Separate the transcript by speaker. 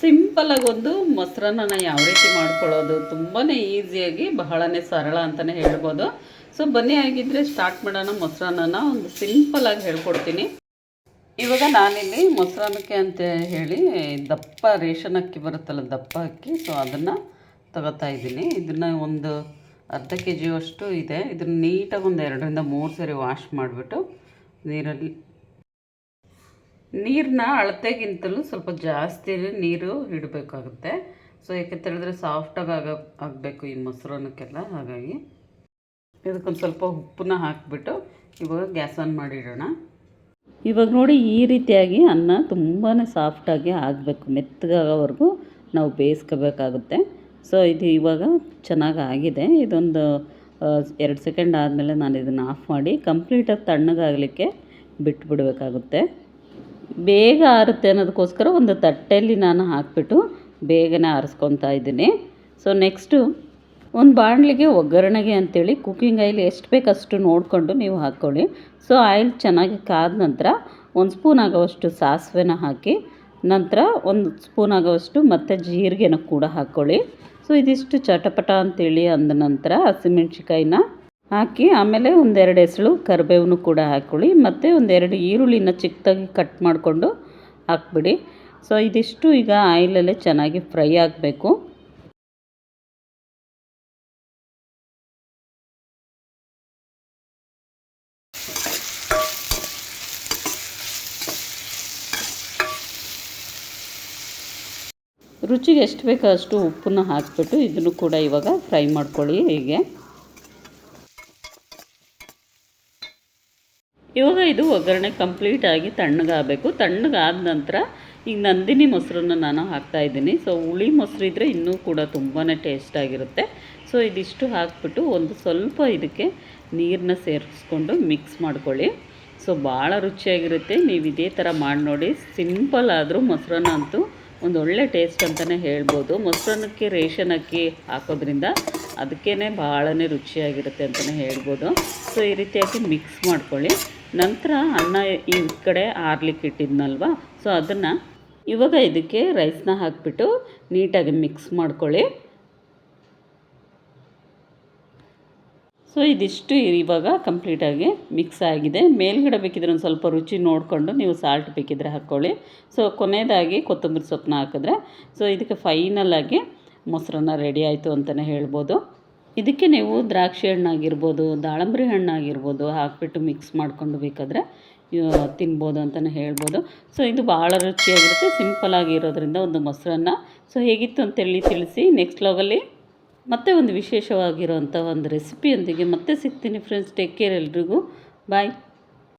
Speaker 1: ಸಿಂಪಲಾಗಿ ಒಂದು ಮೊಸರನ್ನ ಯಾವ ರೀತಿ ಮಾಡ್ಕೊಳ್ಳೋದು ತುಂಬಾ ಈಸಿಯಾಗಿ ಬಹಳನೇ ಸರಳ ಅಂತಲೇ ಹೇಳ್ಬೋದು. ಸೊ ಬನ್ನಿ ಆಗಿದ್ದರೆ ಸ್ಟಾರ್ಟ್ ಮಾಡೋಣ ಮೊಸರನ್ನ ಒಂದು ಸಿಂಪಲಾಗಿ ಹೇಳ್ಕೊಡ್ತೀನಿ. ಇವಾಗ ನಾನಿಲ್ಲಿ ಮೊಸರನ್ನಕ್ಕೆ ಅಂತ ಹೇಳಿ ದಪ್ಪ ರೇಷನ್ ಅಕ್ಕಿ ಬರುತ್ತಲ್ಲ, ದಪ್ಪ ಅಕ್ಕಿ. ಸೊ ಅದನ್ನು ತಗೋತಾ ಇದ್ದೀನಿ. ಇದನ್ನು ಒಂದು ಅರ್ಧ ಕೆ ಜಿಯಷ್ಟು ಇದೆ. ಇದನ್ನು ನೀಟಾಗಿ ಒಂದು ಎರಡರಿಂದ ಮೂರು ಸರಿ ವಾಶ್ ಮಾಡಿಬಿಟ್ಟು ನೀರಲ್ಲಿ ನೀರನ್ನ ಅಳತೆಗಿಂತಲೂ ಸ್ವಲ್ಪ ಜಾಸ್ತಿ ನೀರು ಇಡಬೇಕಾಗುತ್ತೆ. ಸೊ ಯಾಕೆ ಹೇಳಿದ್ರೆ ಸಾಫ್ಟಾಗಿ ಆಗ ಆಗಬೇಕು ಈ ಮೊಸರನ್ನಕ್ಕೆಲ್ಲ ಹಾಗಾಗಿ ಇದಕ್ಕೊಂದು ಸ್ವಲ್ಪ ಉಪ್ಪನ್ನ ಹಾಕಿಬಿಟ್ಟು ಇವಾಗ ಗ್ಯಾಸ್ ಆನ್ ಮಾಡಿಡೋಣ. ಇವಾಗ ನೋಡಿ ಈ ರೀತಿಯಾಗಿ ಅನ್ನ ತುಂಬಾ ಸಾಫ್ಟಾಗಿ ಆಗಬೇಕು, ಮೆತ್ತಗಾಗೋವರೆಗೂ ನಾವು ಬೇಯಿಸ್ಕೋಬೇಕಾಗುತ್ತೆ. ಸೊ ಇದು ಇವಾಗ ಚೆನ್ನಾಗಿ ಆಗಿದೆ. ಇದೊಂದು ಎರಡು ಸೆಕೆಂಡ್ ಆದಮೇಲೆ ನಾನು ಇದನ್ನು ಆಫ್ ಮಾಡಿ ಕಂಪ್ಲೀಟಾಗಿ ತಣ್ಣಗಾಗಲಿಕ್ಕೆ ಬಿಟ್ಬಿಡಬೇಕಾಗುತ್ತೆ. ಬೇಗ ಆರುತ್ತೆ ಅನ್ನೋದಕ್ಕೋಸ್ಕರ ಒಂದು ತಟ್ಟೆಯಲ್ಲಿ ನಾನು ಹಾಕಿಬಿಟ್ಟು ಬೇಗನೆ ಆರಿಸ್ಕೊತಾ ಇದ್ದೀನಿ. ಸೊ ನೆಕ್ಸ್ಟು ಒಂದು ಬಾಣಲಿಗೆ ಒಗ್ಗರಣೆಗೆ ಅಂತೇಳಿ ಕುಕ್ಕಿಂಗ್ ಆಯಿಲ್ ಎಷ್ಟು ಬೇಕು ಅಷ್ಟು ನೋಡಿಕೊಂಡು ನೀವು ಹಾಕ್ಕೊಳ್ಳಿ. ಸೊ ಆಯಿಲ್ ಚೆನ್ನಾಗಿ ಕಾದ ನಂತರ ಒಂದು ಸ್ಪೂನ್ ಆಗೋವಷ್ಟು ಸಾಸಿವೆನ ಹಾಕಿ ನಂತರ ಒಂದು ಸ್ಪೂನ್ ಆಗೋವಷ್ಟು ಮತ್ತು ಜೀರಿಗೆನ ಕೂಡ ಹಾಕ್ಕೊಳ್ಳಿ. ಸೊ ಇದಿಷ್ಟು ಚಟಪಟ ಅಂತೇಳಿ ಅಂದ ನಂತರ ಹಸಿಮೆಣ್ಸಿಕಾಯಿನ ಹಾಕಿ ಆಮೇಲೆ ಒಂದೆರಡು ಎಸಳು ಕರಿಬೇವನ್ನು ಕೂಡ ಹಾಕ್ಕೊಳ್ಳಿ, ಮತ್ತು ಒಂದೆರಡು ಈರುಳ್ಳಿನ ಚಿಕ್ಕದಾಗಿ ಕಟ್ ಮಾಡಿಕೊಂಡು ಹಾಕ್ಬಿಡಿ. ಸೊ ಇದಿಷ್ಟು ಈಗ ಆಯಿಲಲ್ಲೇ ಚೆನ್ನಾಗಿ ಫ್ರೈ ಆಗಬೇಕು. ರುಚಿಗೆ ಎಷ್ಟು ಬೇಕೋ ಅಷ್ಟು ಉಪ್ಪನ್ನು ಹಾಕಿಬಿಟ್ಟು ಇದನ್ನು ಕೂಡ ಇವಾಗ ಫ್ರೈ ಮಾಡ್ಕೊಳ್ಳಿ ಹೀಗೆ. ಇವಾಗ ಇದು ಒಗ್ಗರಣೆ ಕಂಪ್ಲೀಟಾಗಿ ತಣ್ಣಗಾಗಬೇಕು. ತಣ್ಣಗಾದ ನಂತರ ಈಗ ನಂದಿನಿ ಮೊಸರನ್ನ ನಾನು ಹಾಕ್ತಾಯಿದ್ದೀನಿ ಸೊ ಹುಳಿ ಮೊಸರು ಇದ್ದರೆ ಇನ್ನೂ ಕೂಡ ತುಂಬಾ ಟೇಸ್ಟಾಗಿರುತ್ತೆ ಸೊ ಇದಿಷ್ಟು ಹಾಕ್ಬಿಟ್ಟು ಒಂದು ಸ್ವಲ್ಪ ಇದಕ್ಕೆ ನೀರನ್ನ ಸೇರಿಸ್ಕೊಂಡು ಮಿಕ್ಸ್ ಮಾಡ್ಕೊಳ್ಳಿ. ಸೊ ಭಾಳ ರುಚಿಯಾಗಿರುತ್ತೆ. ನೀವು ಇದೇ ಥರ ಮಾಡಿ ನೋಡಿ. ಸಿಂಪಲ್ ಆದರೂ ಮೊಸರನ್ನ ಅಂತೂ ಒಂದು ಒಳ್ಳೆ ಟೇಸ್ಟ್ ಅಂತಲೇ ಹೇಳ್ಬೋದು. ಮೊಸರನ್ನಕ್ಕೆ ರೇಷನ್ ಅಕ್ಕಿ ಹಾಕೋದ್ರಿಂದ ಅದಕ್ಕೇ ಭಾಳನೇ ರುಚಿಯಾಗಿರುತ್ತೆ ಅಂತಲೇ ಹೇಳ್ಬೋದು. ಸೊ ಈ ರೀತಿಯಾಗಿ ಮಿಕ್ಸ್ ಮಾಡ್ಕೊಳ್ಳಿ. ನಂತರ ಅನ್ನ ಈ ಕಡೆ ಆರ್ಲಿಕ್ಕೆ ಇಟ್ಟಿದ್ನಲ್ವ? ಸೊ ಅದನ್ನು ಇವಾಗ ಇದಕ್ಕೆ ರೈಸ್ನ ಹಾಕಿಬಿಟ್ಟು ನೀಟಾಗಿ ಮಿಕ್ಸ್ ಮಾಡ್ಕೊಳ್ಳಿ. ಸೊ ಇದಿಷ್ಟು ಇವಾಗ ಕಂಪ್ಲೀಟಾಗಿ ಮಿಕ್ಸ್ ಆಗಿದೆ. ಮೇಲ್ಗಡೆ ಬೇಕಿದ್ರೆ ಒಂದು ಸ್ವಲ್ಪ ರುಚಿ ನೋಡಿಕೊಂಡು ನೀವು ಸಾಲ್ಟ್ ಬೇಕಿದ್ರೆ ಹಾಕ್ಕೊಳ್ಳಿ. ಸೊ ಕೊನೆಯದಾಗಿ ಕೊತ್ತಂಬರಿ ಸೊಪ್ಪನ್ನ ಹಾಕಿದ್ರೆ. ಸೊ ಇದಕ್ಕೆ ಫೈನಲಾಗಿ ಮೊಸರನ್ನ ರೆಡಿ ಆಯಿತು ಅಂತಲೇ ಹೇಳ್ಬೋದು. ಇದಕ್ಕೆ ನೀವು ದ್ರಾಕ್ಷಿ ಹಣ್ಣಾಗಿರ್ಬೋದು, ದಾಳಂಬ್ರಿ ಹಣ್ಣಾಗಿರ್ಬೋದು ಹಾಕ್ಬಿಟ್ಟು ಮಿಕ್ಸ್ ಮಾಡ್ಕೊಂಡು ಬೇಕಾದರೆ ತಿನ್ಬೋದು ಅಂತಲೇ ಹೇಳ್ಬೋದು. ಸೊ ಇದು ಭಾಳ ರುಚಿಯಾಗಿರುತ್ತೆ ಸಿಂಪಲಾಗಿ ಇರೋದ್ರಿಂದ ಒಂದು ಮೊಸರನ್ನ. ಸೊ ಹೇಗಿತ್ತು ಅಂತೇಳಿ ತಿಳಿಸಿ ನೆಕ್ಸ್ಟ್ ಲಾಗಲ್ಲಿ ಮತ್ತೆ ಒಂದು ವಿಶೇಷವಾಗಿರೋಂಥ ಒಂದು ರೆಸಿಪಿಯೊಂದಿಗೆ ಮತ್ತೆ ಸಿಗ್ತೀನಿ ಫ್ರೆಂಡ್ಸ್ ಟೇಕ್ ಕೇರ್ ಎಲ್ರಿಗೂ. ಬಾಯ್